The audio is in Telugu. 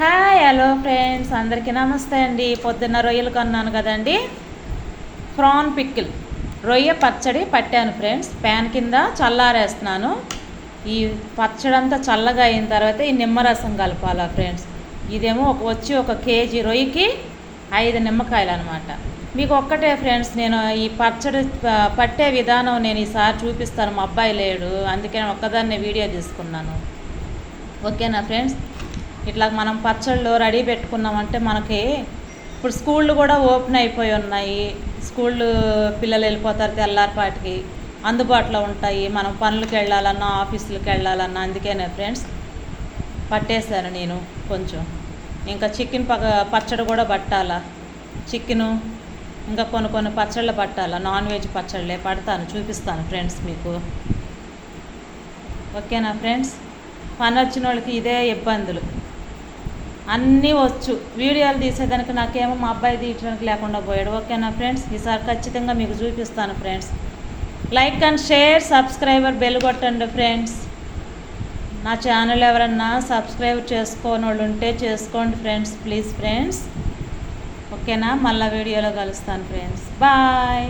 హాయ్ హలో ఫ్రెండ్స్ అందరికీ నమస్తే అండి. పొద్దున్న రొయ్యలు కొన్నాను కదండి. ప్రాన్ పిక్కిల్ రొయ్య పచ్చడి పట్టాను ఫ్రెండ్స్ ప్యాన్ కింద చల్లారేస్తున్నాను. ఈ పచ్చడి అంతా చల్లగా అయిన తర్వాత ఈ నిమ్మరసం కలపాలా ఫ్రెండ్స్ ఇదేమో ఒక వచ్చి ఒక కేజీ రొయ్యకి ఐదు నిమ్మకాయలు అనమాట మీకు ఒక్కటే ఫ్రెండ్స్ నేను ఈ పచ్చడి పట్టే విధానం నేను ఈసారి చూపిస్తాను. మా అబ్బాయి లేడు. అందుకే ఒక్కదాన్నే వీడియో తీసుకున్నాను. ఓకేనా ఫ్రెండ్స్ ఇట్లా మనం పచ్చళ్ళు రెడీ పెట్టుకున్నామంటే మనకి ఇప్పుడు స్కూళ్ళు కూడా ఓపెన్ అయిపోయి ఉన్నాయి. స్కూళ్ళు పిల్లలు వెళ్ళిపోతారు తెల్లారిపాటికి. అందుబాటులో ఉంటాయి. మనం పనులకు వెళ్ళాలన్నా ఆఫీసులకు వెళ్ళాలన్నా అందుకేనే ఫ్రెండ్స్. పట్టేశాను నేను కొంచెం. ఇంకా చికెన్ పగ పచ్చడి కూడా పట్టాలా? చికెను ఇంకా కొన్ని కొన్ని పచ్చళ్ళు పట్టాలా? నాన్ వెజ్ పచ్చళ్ళే పడతాను చూపిస్తాను ఫ్రెండ్స్ మీకు. ఓకేనా ఫ్రెండ్స్? పని వచ్చిన వాళ్ళకి ఇదే ఇబ్బందులు. అన్నీ వచ్చు. వీడియోలు తీసేదానికి నాకేమో మా అబ్బాయి తీయడానికి లేకుండా పోయాడు. ఓకేనా ఫ్రెండ్స్? ఈసారి ఖచ్చితంగా మీకు చూపిస్తాను friends. Like and share subscriber bell కొట్టండి ఫ్రెండ్స్. నా ఛానల్ ఎవరన్నా సబ్స్క్రైబ్ చేసుకోని వాళ్ళు ఉంటే చేసుకోండి ఫ్రెండ్స్ ప్లీజ్ ఫ్రెండ్స్. ఓకేనా? మళ్ళీ వీడియోలో కలుస్తాను ఫ్రెండ్స్. బాయ్.